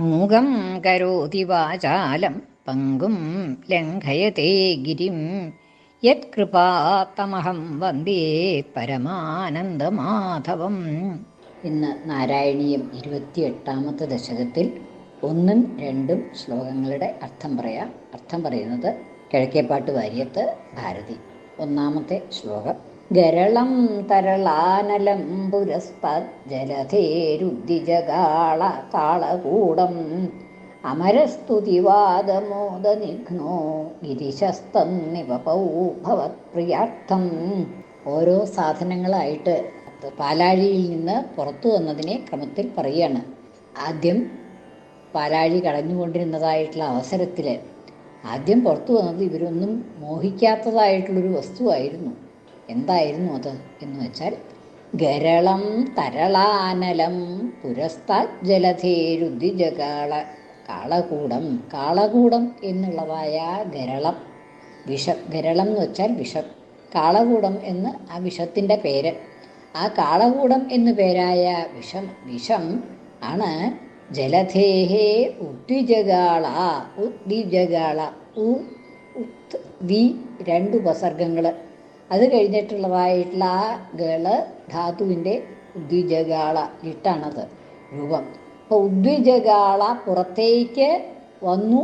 മൂകം കരോതി വാചാലം പങ്കും ലംഘയത്തെ ഗിരിം. യത്കൃപാത്തമഹം വന്ദേ പരമാനന്ദമാധവം. ഇന്ന് നാരായണീയം ഇരുപത്തിയെട്ടാമത്തെ ദശകത്തിൽ ഒന്നും രണ്ടും ശ്ലോകങ്ങളുടെ അർത്ഥം പറയാം. അർത്ഥം പറയുന്നത് കിഴക്കേപ്പാട്ട് വാര്യത്ത് ഭാരതി. ഒന്നാമത്തെ ശ്ലോകം. ഗരളം തരളാനലം പുരസ്പജലധേരുദ്ധിജകാള താളകൂടം അമരസ്തുതിവാദമോദനിഘ്നോ ഗിരിശസ്തന്നിവപൗ ഭവത്പ്രിയാർത്ഥം ഓരോ സാധനങ്ങളായിട്ട് പാലാഴിയിൽ നിന്ന് പുറത്തു വന്നതിനെ ക്രമത്തിൽ പറയുകയാണ്. ആദ്യം പാലാഴി കടഞ്ഞുകൊണ്ടിരുന്നതായിട്ടുള്ള അവസരത്തിൽ ആദ്യം പുറത്തു വന്നത് ഇവരൊന്നും മോഹിക്കാത്തതായിട്ടുള്ളൊരു വസ്തുവായിരുന്നു. എന്തായിരുന്നു അത് എന്ന് വെച്ചാൽ ഗരളം തരളാനലം പുരസ്ത പുരസ്താജലധേരുദ്ധിജകാള കാളകൂടം. കാളകൂടം എന്നുള്ളതായ ഗരളം. വിഷം ഗരളം എന്ന് വെച്ചാൽ വിഷം. കാളകൂടം എന്ന് ആ വിഷത്തിന്റെ പേര്. ആ കാളകൂടം എന്നു പേരായ വിഷം വിഷം ആണ് ജലധേഹേ ഉദ്വിജകാള ഉദ്വിജകാള ഉ ഉത് വി രണ്ട് ഉപസർഗങ്ങൾ. അത് കഴിഞ്ഞിട്ടുള്ളതായിട്ടുള്ള ആ ഗൾ ധാതുവിന്റെ ഉദ്വിജകാള ഇട്ടാണത് രൂപം. അപ്പോൾ ഉദ്വിജകാള പുറത്തേക്ക് വന്നു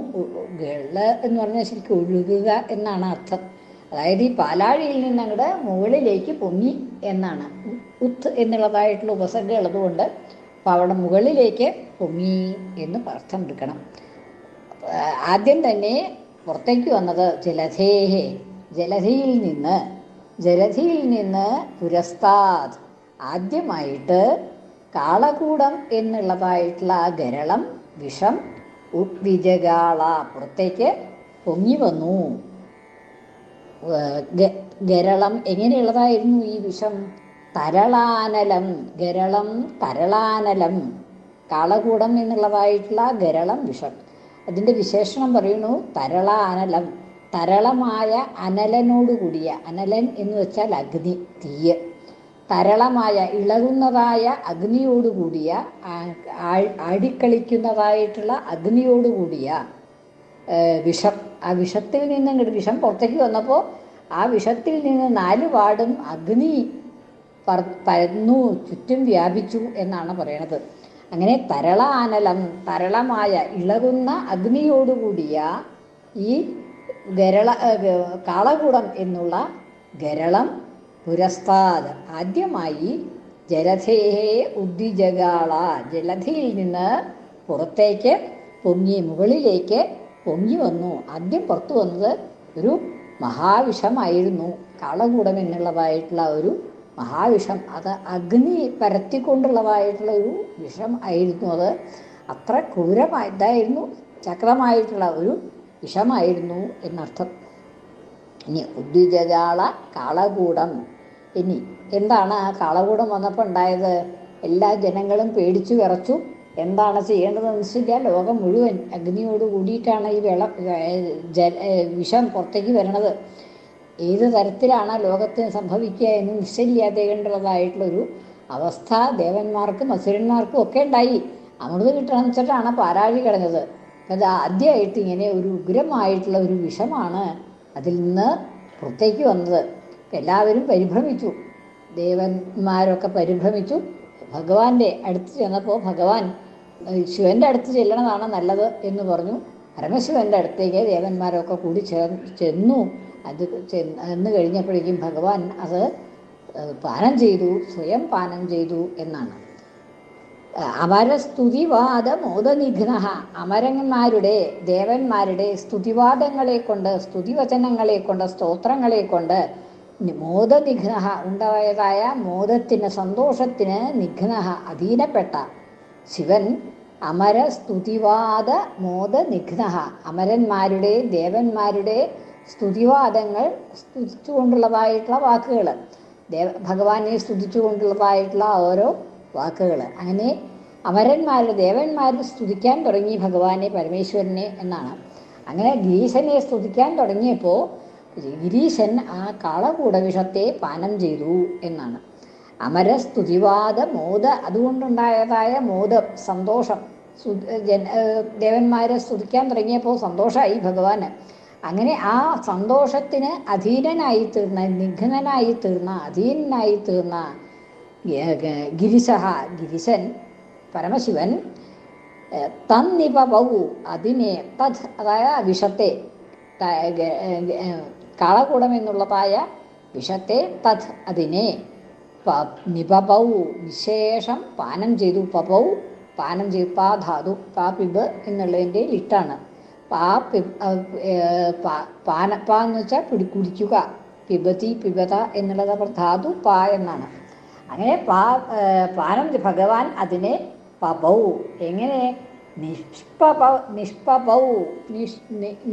ഗൾ എന്ന് പറഞ്ഞാൽ ശരിക്കും ഒഴുകുക എന്നാണ് അർത്ഥം. അതായത് ഈ പാലാഴിയിൽ നിന്ന് അങ്ങോട്ട് മുകളിലേക്ക് പൊങ്ങി എന്നാണ്. ഉത്ത് എന്നുള്ളതായിട്ടുള്ള ഉപസർഗം ഉള്ളതുകൊണ്ട് അപ്പോൾ അവിടെ മുകളിലേക്ക് പൊങ്ങി എന്ന് അർത്ഥം എടുക്കണം. ആദ്യം തന്നെ പുറത്തേക്ക് വന്നത് ജലധേഹേ ജലധിയിൽ നിന്ന് ജലധിയിൽ നിന്ന് പുരസ്താദ്. ആദ്യമായിട്ട് കാളകൂടം എന്നുള്ളതായിട്ടുള്ള ആ ഗരളം വിഷം ഉദ്വിജകാള പുറത്തേക്ക് പൊങ്ങി വന്നു. ഗരളം എങ്ങനെയുള്ളതായിരുന്നു ഈ വിഷം? തരളാനലം ഗരളം തരളാനലം കാളകൂടം എന്നുള്ളതായിട്ടുള്ള ഗരളം വിഷം. അതിന്റെ വിശേഷണം പറയുന്നു തരളാനലം. തരളമായ അനലനോടുകൂടിയ അനലൻ എന്ന് വെച്ചാൽ അഗ്നി തീയ്. തരളമായ ഇളകുന്നതായ അഗ്നിയോടുകൂടിയ ആടിക്കളിക്കുന്നതായിട്ടുള്ള അഗ്നിയോടുകൂടിയ വിഷം. ആ വിഷത്തിൽ നിന്ന് ഇങ്ങോട്ട് വിഷം പുറത്തേക്ക് വന്നപ്പോൾ ആ വിഷത്തിൽ നിന്ന് നാല് പാടും അഗ്നി പരന്നു ചുറ്റും വ്യാപിച്ചു എന്നാണ് പറയണത്. അങ്ങനെ തരള ആനലം തരളമായ ഇളകുന്ന അഗ്നിയോടുകൂടിയ ഈ ഗരള കാളകൂടം എന്നുള്ള ഗരളം പുരസ്താദ് ആദ്യമായി ജലധേ ഉദ്ദിജകാള ജലധിയിൽ നിന്ന് പുറത്തേക്ക് പൊങ്ങി മുകളിലേക്ക് പൊങ്ങി വന്നു. ആദ്യം പുറത്തു വന്നത് ഒരു മഹാവിഷമായിരുന്നു. കാളകൂടം എന്നുള്ളതായിട്ടുള്ള ഒരു മഹാവിഷം അത് അഗ്നി പരത്തിക്കൊണ്ടുള്ളതായിട്ടുള്ള ഒരു വിഷം ആയിരുന്നു അത്. അത്ര ക്രൂരമായിട്ടായിരുന്നു ചക്രമായിട്ടുള്ള ഒരു വിഷമായിരുന്നു എന്നർത്ഥം. ഇനി ഉദ്വിജാള കാളകൂടം. ഇനി എന്താണ് ആ കാളകൂടം വന്നപ്പോൾ ഉണ്ടായത്? എല്ലാ ജനങ്ങളും പേടിച്ചു വിറച്ചു. എന്താണ് ചെയ്യേണ്ടതെന്ന് വെച്ചില്ല ലോകം മുഴുവൻ അഗ്നിയോട് കൂടിയിട്ടാണ് ഈ വെള്ളം വിഷം പുറത്തേക്ക് വരണത്. ഏത് തരത്തിലാണ് ലോകത്തിന് സംഭവിക്കുക എന്ന് നിശ്ചയില്ലാതേണ്ടതായിട്ടുള്ളൊരു അവസ്ഥ ദേവന്മാർക്കും അസുരന്മാർക്കും ഒക്കെ ഉണ്ടായി. അമൃത് കിട്ടണം വെച്ചിട്ടാണ് പാരാഴി കിടഞ്ഞത് അത് ആദ്യമായിട്ട് ഇങ്ങനെ ഒരു ഉഗ്രമായിട്ടുള്ള ഒരു വിഷമാണ് അതിൽ നിന്ന് പുറത്തേക്ക് വന്നത്. എല്ലാവരും പരിഭ്രമിച്ചു. ദേവന്മാരൊക്കെ പരിഭ്രമിച്ചു. ഭഗവാന്റെ അടുത്ത് ചെന്നപ്പോൾ ഭഗവാൻ ശിവന്റെ അടുത്ത് ചെല്ലണതാണ് നല്ലത്? എന്ന് പറഞ്ഞു. പരമശിവന്റെ അടുത്തേക്ക് ദേവന്മാരൊക്കെ കൂടി ചെന്നു. അത് ചെന്ന് കഴിഞ്ഞപ്പോഴേക്കും ഭഗവാൻ അത് പാനം ചെയ്തു സ്വയം പാനം ചെയ്തു എന്നാണ്. അമരസ്തുതിവാദ മോദനിഘ്ന അമരന്മാരുടെ ദേവന്മാരുടെ സ്തുതിവാദങ്ങളെ കൊണ്ട് സ്തുതിവചനങ്ങളെ കൊണ്ട് സ്തോത്രങ്ങളെ കൊണ്ട് മോദനിഘ്ന ഉണ്ടായതായ മോദത്തിന് സന്തോഷത്തിന് നിഘ്ന അധീനപ്പെട്ട ശിവൻ അമരസ്തുതിവാദ മോദനിഘ്ന അമരന്മാരുടെ ദേവന്മാരുടെ സ്തുതിവാദങ്ങൾ സ്തുതിച്ചുകൊണ്ടുള്ളതായിട്ടുള്ള വാക്കുകൾ ദേവ ഭഗവാനെ സ്തുതിച്ചുകൊണ്ടുള്ളതായിട്ടുള്ള ഓരോ വാക്കുകൾ അങ്ങനെ അമരന്മാർ ദേവന്മാർ സ്തുതിക്കാൻ തുടങ്ങി ഭഗവാനെ പരമേശ്വരനെ എന്നാണ്. അങ്ങനെ ഗിരീശനെ സ്തുതിക്കാൻ തുടങ്ങിയപ്പോൾ ഗിരീശൻ ആ കാളകൂടവിഷത്തെ പാനം ചെയ്തു എന്നാണ്. അമരസ്തുതിവാദ മോദ അതുകൊണ്ടുണ്ടായതായ മോദം സന്തോഷം. ജന ദേവന്മാരെ സ്തുതിക്കാൻ തുടങ്ങിയപ്പോൾ സന്തോഷമായി ഭഗവാന്. അങ്ങനെ ആ സന്തോഷത്തിന് അധീനനായി തീർന്ന നിഘ്നനായി തീർന്ന അധീനനായി തീർന്ന ഗിരിശഹ ഗിരിശൻ പരമശിവൻ തന്നിപ്പൗ അതിനെ തത് അതായത് വിഷത്തെ കാളകൂടം എന്നുള്ളതായ വിഷത്തെ തത് അതിനെ നിപപൗ വിശേഷം പാനം ചെയ്തു. പപൗ പാനം ചെയ്തു പാ ധാതു പാ പിബ് എന്നുള്ളതിന്റെ ലിട്ടാണ് പാ പി പാന പാ എന്ന് വെച്ചാൽ പിടി കുടിക്കുക. പിബതി പിബത എന്നുള്ളത് ധാതു പാ എന്നാണ്. അങ്ങനെ പാ പാനം ഭഗവാൻ അതിനെ പബൗ. എങ്ങനെ? നിഷ്പപ നിഷ്പപൗ നിഷ്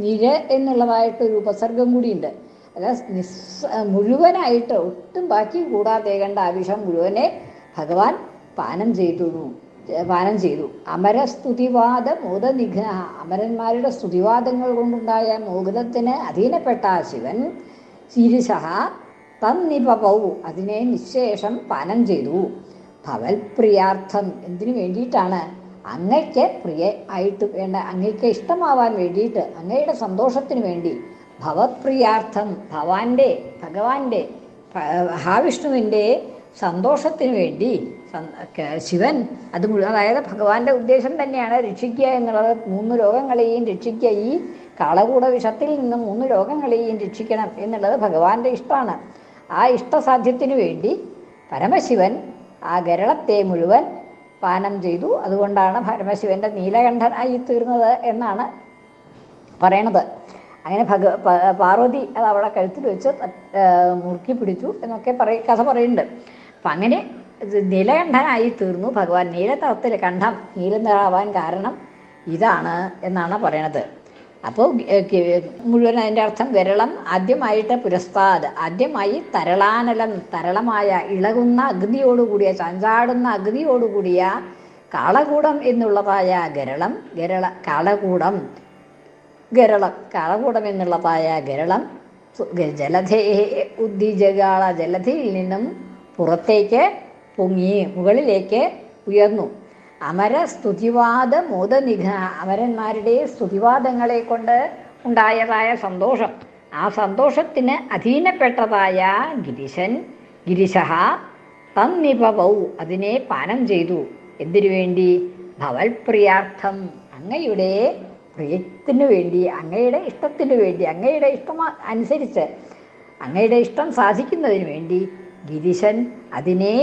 നിര എന്നുള്ളതായിട്ടൊരു ഉപസർഗം കൂടിയുണ്ട്. അല്ല നിസ് മുഴുവനായിട്ട് ഒട്ടും ബാക്കി കൂടാതെ കണ്ട ആ വിഷം മുഴുവനെ ഭഗവാൻ പാനം ചെയ്തു. പാനം ചെയ്തു. അമരസ്തുതിവാദ മോദനിഘ്ന അമരന്മാരുടെ സ്തുതിവാദങ്ങൾ കൊണ്ടുണ്ടായ മോഹനത്തിന് അധീനപ്പെട്ട ശിവൻ ശീരിശഹ തന്നിപപൗ അതിനെ നിശേഷം പാനം ചെയ്തു. ഭവൽപ്രിയാർത്ഥം എന്തിനു വേണ്ടിയിട്ടാണ്? അങ്ങയ്ക്ക് പ്രിയ ആയിട്ട് വേണ്ട അങ്ങയ്ക്ക് ഇഷ്ടമാവാൻ വേണ്ടിയിട്ട് അങ്ങയുടെ സന്തോഷത്തിന് വേണ്ടി. ഭവപ്രിയാർത്ഥം ഭവാന്റെ ഭഗവാന്റെ മഹാവിഷ്ണുവിന്റെ സന്തോഷത്തിന് വേണ്ടി. ശിവൻ അത് മുഴുവൻ അതായത് ഭഗവാന്റെ ഉദ്ദേശം തന്നെയാണ് രക്ഷിക്കുക എന്നുള്ളത്. മൂന്ന് രോഗങ്ങളെയും രക്ഷിക്കുക. ഈ കാളകൂട വിഷത്തിൽ നിന്ന് മൂന്ന് രോഗങ്ങളെയും രക്ഷിക്കണം എന്നുള്ളത് ഭഗവാന്റെ ഇഷ്ടമാണ്. ആ ഇഷ്ടസാധ്യത്തിനു വേണ്ടി പരമശിവൻ ആ ഗരളത്തെ മുഴുവൻ പാനം ചെയ്തു. അതുകൊണ്ടാണ് പരമശിവന്റെ നീലകണ്ഠനായി തീർന്നത് എന്നാണ് പറയണത്. അങ്ങനെ ഭഗ പാർവതി അത് അവളെ കഴുത്തിൽ വെച്ച് മുറുക്കി പിടിച്ചു എന്നൊക്കെ പറയ കഥ പറയുന്നുണ്ട്. അപ്പം അങ്ങനെ നീലകണ്ഠനായി തീർന്നു. ഭഗവാൻ നീലത്തറത്തിൽ കണ്ഠം നീലനിറാവാൻ കാരണം ഇതാണ് എന്നാണ് പറയണത്. അപ്പോൾ മുഴുവൻ അതിന്റെ അർത്ഥം വിരളം ആദ്യമായിട്ട് പുരസ്താദ് ആദ്യമായി തരളാനലം തരളമായ ഇളകുന്ന അഗ്നിയോടുകൂടിയ ചാഞ്ചാടുന്ന അഗ്നിയോടുകൂടിയ കാളകൂടം എന്നുള്ളതായ ഗരളം ഗരള കാളകൂടം ഗരളം കാളകൂടം എന്നുള്ളതായ ഗരളം ജലധേ ഉദ്ദീജകാള ജലധിയിൽ നിന്നും പുറത്തേക്ക് പൊങ്ങി മുകളിലേക്ക് ഉയർന്നു. അമര സ്തുതിവാദ മോദനിഘ അമരന്മാരുടെ സ്തുതിവാദങ്ങളെ കൊണ്ട് ഉണ്ടായതായ സന്തോഷം. ആ സന്തോഷത്തിന് അധീനപ്പെട്ടതായ ഗിരിശൻ ഗിരിശഹ തന്നിപവൗ അതിനെ പാനം ചെയ്തു. എന്തിനു വേണ്ടി? ഭവൽപ്രിയാർത്ഥം. അങ്ങയുടെ പ്രിയത്തിനു വേണ്ടി അങ്ങയുടെ ഇഷ്ടത്തിനു വേണ്ടി അങ്ങയുടെ ഇഷ്ടം അനുസരിച്ച് അങ്ങയുടെ ഇഷ്ടം സാധിക്കുന്നതിന് വേണ്ടി ഗിരിശൻ അതിനെ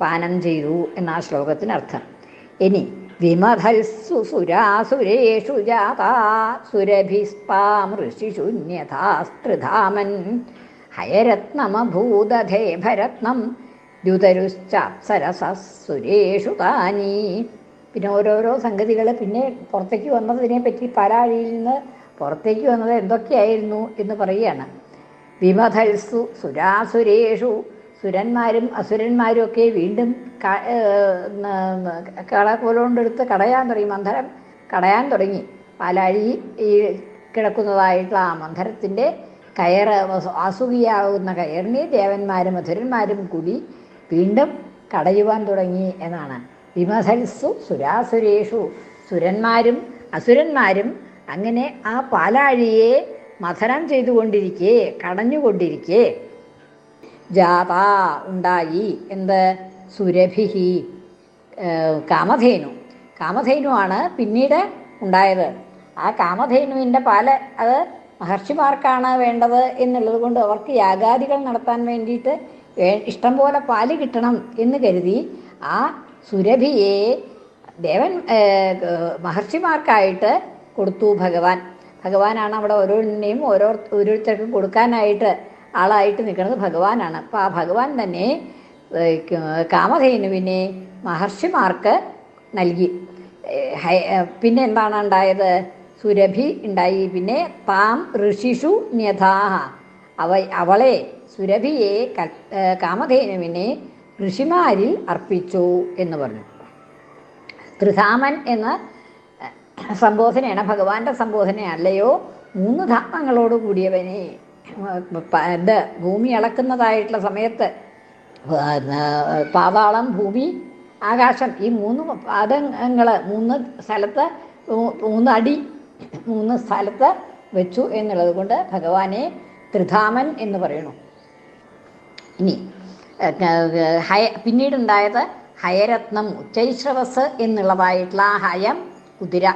പാനം ചെയ്തു എന്നാ ശ്ലോകത്തിനർത്ഥം. ഇനി വിമധൽസു സുരാസുരേഷു ജാതാ സുരഭിസ്പാം ഹയരത്നമഭൂതധേ ഭരത്നം ദ്യുതരുശ്ചാപ്സരസുരേഷു താനീ. പിന്നെ ഓരോരോ സംഗതികൾ പിന്നെ പുറത്തേക്ക് വന്നതിനെ പറ്റി പരാഴിയിൽ നിന്ന് പുറത്തേക്ക് വന്നത് എന്തൊക്കെയായിരുന്നു എന്ന് പറയുകയാണ്. വിമധൽസു സുരാസുരേഷു സുരന്മാരും അസുരന്മാരും ഒക്കെ വീണ്ടും കളകൊലോണ്ടെടുത്ത് കടയാൻ തുടങ്ങി. മന്ധരം കടയാൻ തുടങ്ങി. പാലാഴി ഈ കിടക്കുന്നതായിട്ടുള്ള ആ മന്ധരത്തിന്റെ കയറ് ആസുകിയാകുന്ന കയറിനെ ദേവന്മാരും അസുരന്മാരും കൂടി വീണ്ടും കടയുവാൻ തുടങ്ങി എന്നാണ്. വിമസൽസു സുരാസുരേഷു. സുരന്മാരും അസുരന്മാരും അങ്ങനെ ആ പാലാഴിയെ മഥനം ചെയ്തുകൊണ്ടിരിക്കെ കടഞ്ഞുകൊണ്ടിരിക്കെ ജാത ഉണ്ടായി എന്ത്? സുരഭിഹി കാമധേനു. കാമധേനുവാണ് പിന്നീട് ഉണ്ടായത്. ആ കാമധേനുവിന്റെ പാൽ അത് മഹർഷിമാർക്കാണ് വേണ്ടത് എന്നുള്ളത് കൊണ്ട് അവർക്ക് യാഗാദികൾ നടത്താൻ വേണ്ടിയിട്ട് ഇഷ്ടം പോലെ പാൽ കിട്ടണം എന്ന് കരുതി ആ സുരഭിയെ ദേവൻ മഹർഷിമാർക്കായിട്ട് കൊടുത്തു ഭഗവാൻ. ഭഗവാനാണ് അവിടെ ഓരോന്നിനെയും ഓരോ ഓരോരുത്തർക്കും കൊടുക്കാനായിട്ട് ആളായിട്ട് നിൽക്കുന്നത് ഭഗവാനാണ്. അപ്പോൾ ആ ഭഗവാൻ തന്നെ കാമധേനുവിനെ മഹർഷിമാർക്ക് നൽകി. പിന്നെ എന്താണ് ഉണ്ടായത്? സുരഭി ഉണ്ടായി. പിന്നെ താം ഋഷിഷു ന്യഥാഹ. അവ അവളെ സുരഭിയെ കാമധേനുവിനെ ഋഷിമാരിൽ അർപ്പിച്ചു എന്ന് പറഞ്ഞു. ത്രിധാമൻ എന്ന സംബോധനയാണ്. ഭഗവാന്റെ സംബോധന അല്ലയോ മൂന്ന് ധാമങ്ങളോട് കൂടിയവനെ. ഇത് ഭൂമി ഇളക്കുന്നതായിട്ടുള്ള സമയത്ത് പാതാളം ഭൂമി ആകാശം ഈ മൂന്ന് പാദങ്ങൾ മൂന്ന് സ്ഥലത്ത് മൂന്ന് അടി മൂന്ന് സ്ഥലത്ത് വെച്ചു എന്നുള്ളത് കൊണ്ട് ഭഗവാനെ ത്രിധാമൻ എന്ന് പറയുന്നു. ഇനി ഹയ പിന്നീടുണ്ടായത് ഹയരത്നം ഉച്ചൈശ്രവസ് എന്നുള്ളതായിട്ടുള്ള ഹയം കുതിര.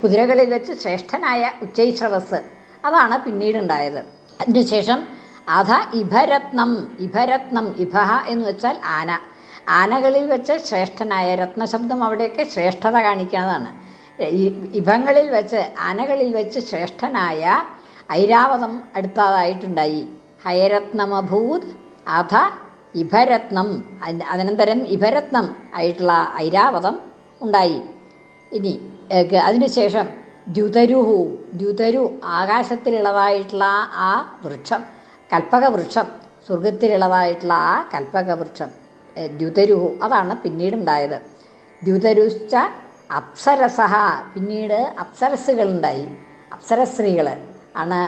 കുതിരകളിൽ വെച്ച് ശ്രേഷ്ഠനായ ഉച്ചൈശ്രവസ്. അതാണ് പിന്നീടുണ്ടായത്. അതിനുശേഷം അധ ഇഭരത്നം ഇഭരത്നം ഇഭഹ എന്ന് വെച്ചാൽ ആന. ആനകളിൽ വെച്ച് ശ്രേഷ്ഠനായ രത്നശബ്ദം അവിടെയൊക്കെ ശ്രേഷ്ഠത കാണിക്കുന്നതാണ്. ഇഭങ്ങളിൽ വെച്ച് ആനകളിൽ വെച്ച് ശ്രേഷ്ഠനായ ഐരാവതം അടുത്തതായിട്ടുണ്ടായി. ഹയരത്നമഭൂത് അധ ഇഭരത്നം അന- അനന്തരം ഇഭരത്നം ആയിട്ടുള്ള ഐരാവതം ഉണ്ടായി. ഇനി അതിനുശേഷം ദ്യുതരുഹു ദ്യുതരു ആകാശത്തിലുള്ളതായിട്ടുള്ള ആ വൃക്ഷം കൽപ്പക വൃക്ഷം സ്വർഗത്തിലുള്ളതായിട്ടുള്ള ആ കൽപ്പക വൃക്ഷം ഏ, ദ്യുതരുഹു അതാണ് പിന്നീടുണ്ടായത്. ദ്യുതരുശ്ച അപ്സരസഹ പിന്നീട് അപ്സരസ്സുകളുണ്ടായി. അപ്സരസ്ത്രീകൾ ആണ്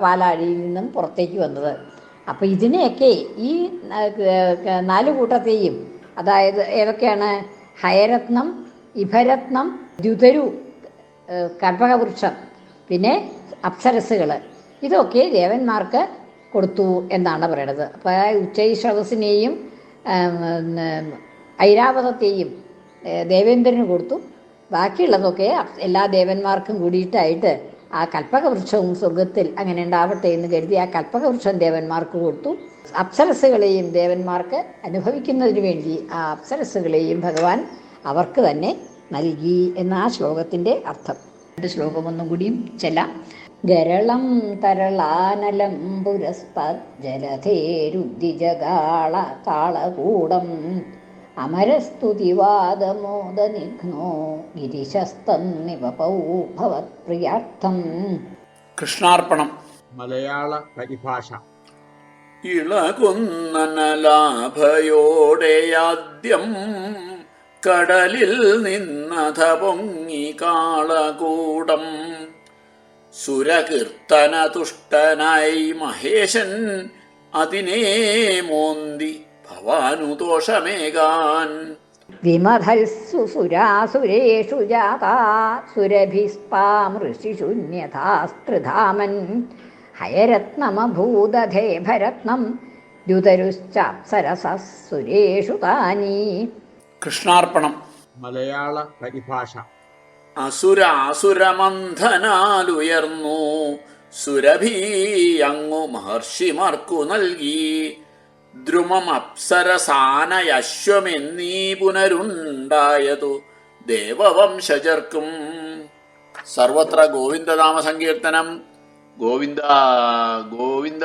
പാലാഴിയിൽ നിന്നും പുറത്തേക്ക് വന്നത്. അപ്പോൾ ഇതിനെയൊക്കെ ഈ നാല് കൂട്ടത്തെയും അതായത് ഏതൊക്കെയാണ്? ഹയരത്നം ഇഭരത്നം ദ്യുതരു ഏഹ് കൽപ്പകവൃക്ഷം പിന്നെ അപ്സരസ്സുകൾ ഇതൊക്കെ ദേവന്മാർക്ക് കൊടുത്തു എന്നാണ് പറയണത്. അപ്പോൾ ഉച്ചൈശ്രവസിനെയും ഐരാവതത്തെയും ദേവേന്ദ്രന് കൊടുത്തു. ബാക്കിയുള്ളതൊക്കെ എല്ലാ ദേവന്മാർക്കും കൂടിയിട്ടായിട്ട് ആ കൽപ്പകവൃക്ഷവും സ്വർഗത്തിൽ അങ്ങനെ ഉണ്ടാവട്ടെ എന്ന് കരുതി ആ കൽപ്പകവൃക്ഷം ദേവന്മാർക്ക് കൊടുത്തു. അപ്സരസുകളെയും ദേവന്മാർക്ക് അനുഭവിക്കുന്നതിന് വേണ്ടി ആ അപ്സരസുകളെയും ഭഗവാൻ അവർക്ക് തന്നെ നൽകി എന്ന ആ ശ്ലോകത്തിന്റെ അർത്ഥം. രണ്ട് ശ്ലോകം ഒന്നും കൂടിയും ചെല്ലാം. ഗരളം തരളാനലം പുരസ്പത് ജലധേരുദ്ധിജഗാള താളകൂടം അമരസ്തുതിവാദമോദനിഘ്നോ ഗിരിശസ്തന്നിവപൗ ഭവത്പ്രിയാർത്ഥം കൃഷ്ണാർപ്പണം. മലയാള പരിഭാഷ. ഇളകുന്നനലാഭയോടെ ആദ്യം കടലിൽ നിന്നഥ പൊങ്ങി കാളകൂടം. സുരകീർത്തന തുഷ്ടനായി മഹേശൻ അതിനെ മോന്തി ഭവാനുദോഷമേകാൻ. വിമധൽസു സുരാസുരേഷു ജാതാ സുരഭിസ്പാം ഋഷിശൂന്യഥാസ്ത്രിധാമൻ ഹയരത്നമഭൂദധേ ഭരത്നം ദ്യുതരുശ്ചാപ്സരസസുരേഷു താനി. കൃഷ്ണാർപ്പണം. മലയാള പരിഭാഷ. അസുര അസുരമന്ധനാലുയർന്നു. സുരഭി അങ്ങു മഹർഷിമാർക്കു നൽകി. ദ്രുമം അപ്സരസാനയശ്വമെന്നീ പുനരുണ്ടായതു ദേവവംശജർക്കും. സർവത്ര ഗോവിന്ദനാമ സങ്കീർത്തനം ഗോവിന്ദ ഗോവിന്ദ.